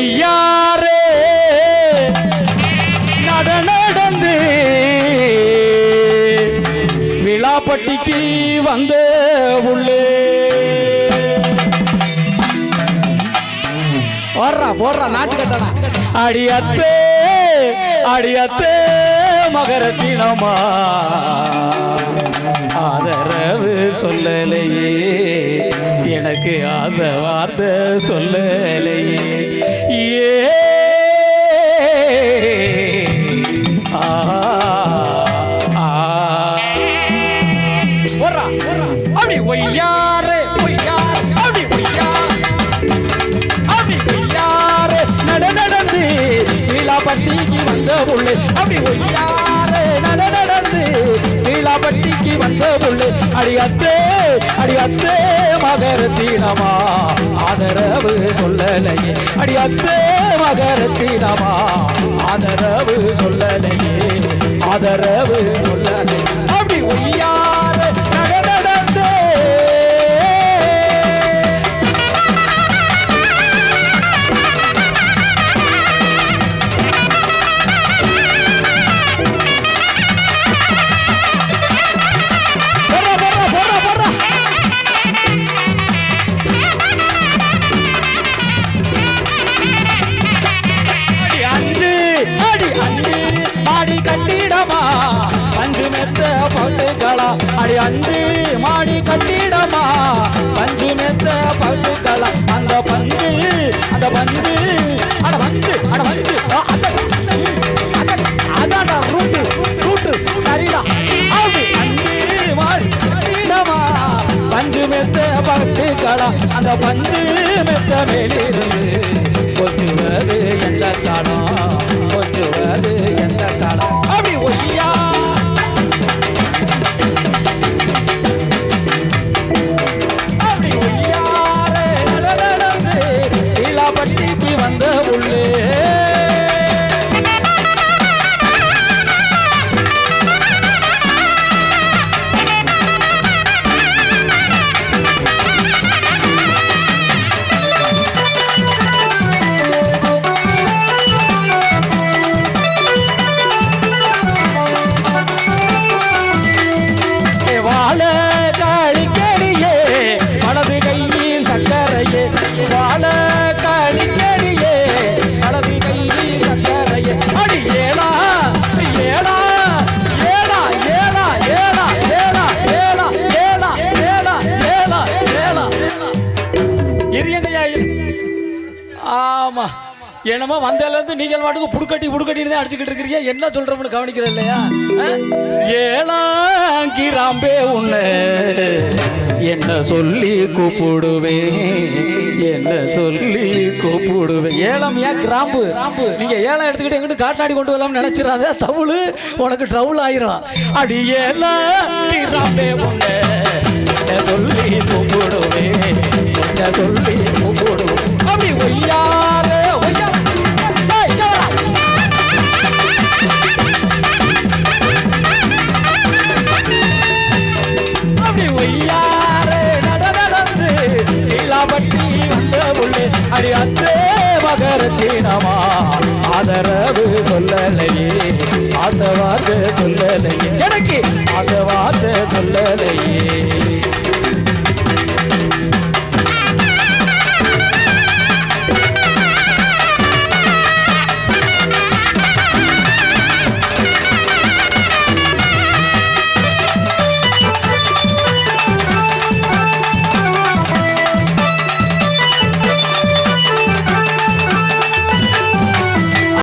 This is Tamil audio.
ஒய்யாரே நட நடந்து விழாப்பட்டிக்கு வந்த உள்ளே. போடுறா போடுறா நாட்டு கட்டணா அடியத்தே அடியத்தே மகரத்தினமா. ஆதரவு சொல்லலையே. எனக்கு ஆசை வார்த்தை சொல்லலையே. தாயே அப்படி ஒய்யாறு ஒய்யாறு அப்படி ஒய்யாறு அப்படி ஒய்யாறு நட நடந்து வீலாபட்டிக்கு வந்த புள்ளு அப்படி ஒய்யாறு நட நடந்து வீலாபட்டிக்கு வந்த புள்ளு அடி அடி அத்தே மகர தீனமா ஆதரவு சொல்லலையே. அடி அத்தே மகர தீனமா ஆதரவு சொல்லலையே. ஆதரவு பட்டுகளா அடி அஞ்சு மாடி கட்டிடமா? பஞ்சு மெத்த பட்டுகளா அந்த பஞ்சு அந்த பஞ்சு அட பஞ்சு அட பஞ்சு. ஆ, ரூட்டு ரூட்டு. சரிடா. அப்படி அஞ்சு மாடி கட்டிடமா? பஞ்சு மெத்த பட்டுகளா அந்த பஞ்சு மெத்த மேலிருந்து கொஞ்சுவது எந்த காலம் ஆமா. என்னமோ வந்ததுலேருந்து நீங்கள் பாட்டுக்கு புடுக்கட்டி புடுக்கட்டின்னு தான் அடிச்சுக்கிட்டு இருக்கிறீங்க. என்ன சொல்கிறோம்னு கவனிக்கிற இல்லையா? ஆ? கிராம்பே உன்னை. என்ன சொல்லி கூப்பிடுவேன் என்ன சொல்லி கூப்பிடுவேன் ஏலம் ஏன் கிராம்பு? நீங்க ஏலம் எடுத்துக்கிட்டு எங்கிட்டு காட்டாடி கொண்டு வரலாம்னு நினைச்சிடாத தவுளு. உனக்கு ட்ரவுல் ஆயிரும். அடி ஏழாங்கிராம்பே உன்னை. என்ன சொல்லி கூப்பிடுவேன் என்ன சொல்லி கூப்பிடுவேன் மரபு சொல்லலையே. ஆசை வார்த்தை சொல்லலையே. எனக்கு ஆசை வார்த்தை சொல்லலையே.